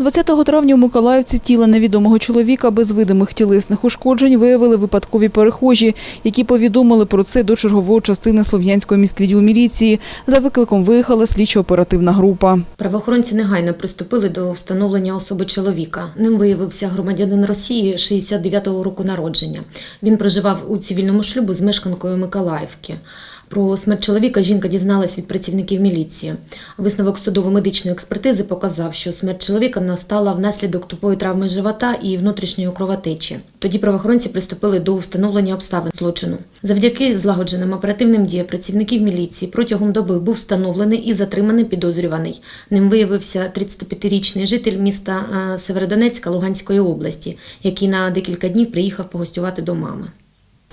20 травня у Миколаївці тіла невідомого чоловіка без видимих тілесних ушкоджень виявили випадкові перехожі, які повідомили про це до чергової частини Слов'янського міськвідділу міліції. За викликом виїхала слідчо-оперативна група. Правоохоронці негайно приступили до встановлення особи чоловіка. Ним виявився громадянин Росії 69-го року народження. Він проживав у цивільному шлюбу з мешканкою Миколаївки. Про смерть чоловіка жінка дізналась від працівників міліції. Висновок судово-медичної експертизи показав, що смерть чоловіка настала внаслідок тупої травми живота і внутрішньої кровотечі. Тоді правоохоронці приступили до встановлення обставин злочину. Завдяки злагодженим оперативним діям працівників міліції протягом доби був встановлений і затриманий підозрюваний. Ним виявився 35-річний житель міста е, Северодонецька Луганської області, який на декілька днів приїхав погостювати до мами.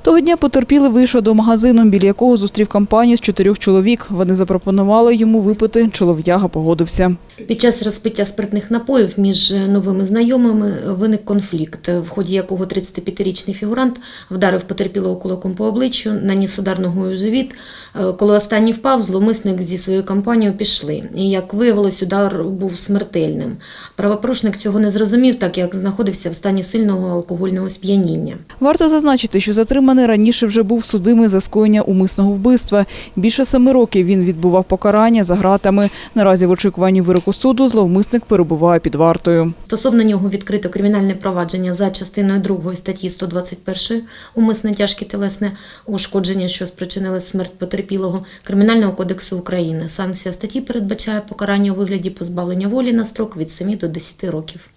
Того дня потерпілий вийшов до магазину, біля якого зустрів компанію з чотирьох чоловік. Вони запропонували йому випити. Чолов'яга погодився. Під час розпиття спиртних напоїв між новими знайомими виник конфлікт, в ході якого 35-річний фігурант вдарив потерпілого кулаком по обличчю, наніс удар ногою в живіт. Е, Коли останній впав, зловмисник зі своєю компанією пішли. І як виявилось, удар був смертельним. Правопорушник цього не зрозумів, так як знаходився в стані сильного алкогольного сп'яніння. Варто зазначити, що затриманий раніше вже був судимий за скоєння умисного вбивства. Більше семи років він відбував покарання за ґратами. Наразі в очікуванні вироку суду зловмисник перебуває під вартою. Стосовно нього відкрито кримінальне провадження за частиною 2 статті 121 умисне тяжке телесне ушкодження, що спричинили смерть потерпілого Кримінального кодексу України. Санкція статті передбачає покарання у вигляді позбавлення волі на строк від 7 до 10 років.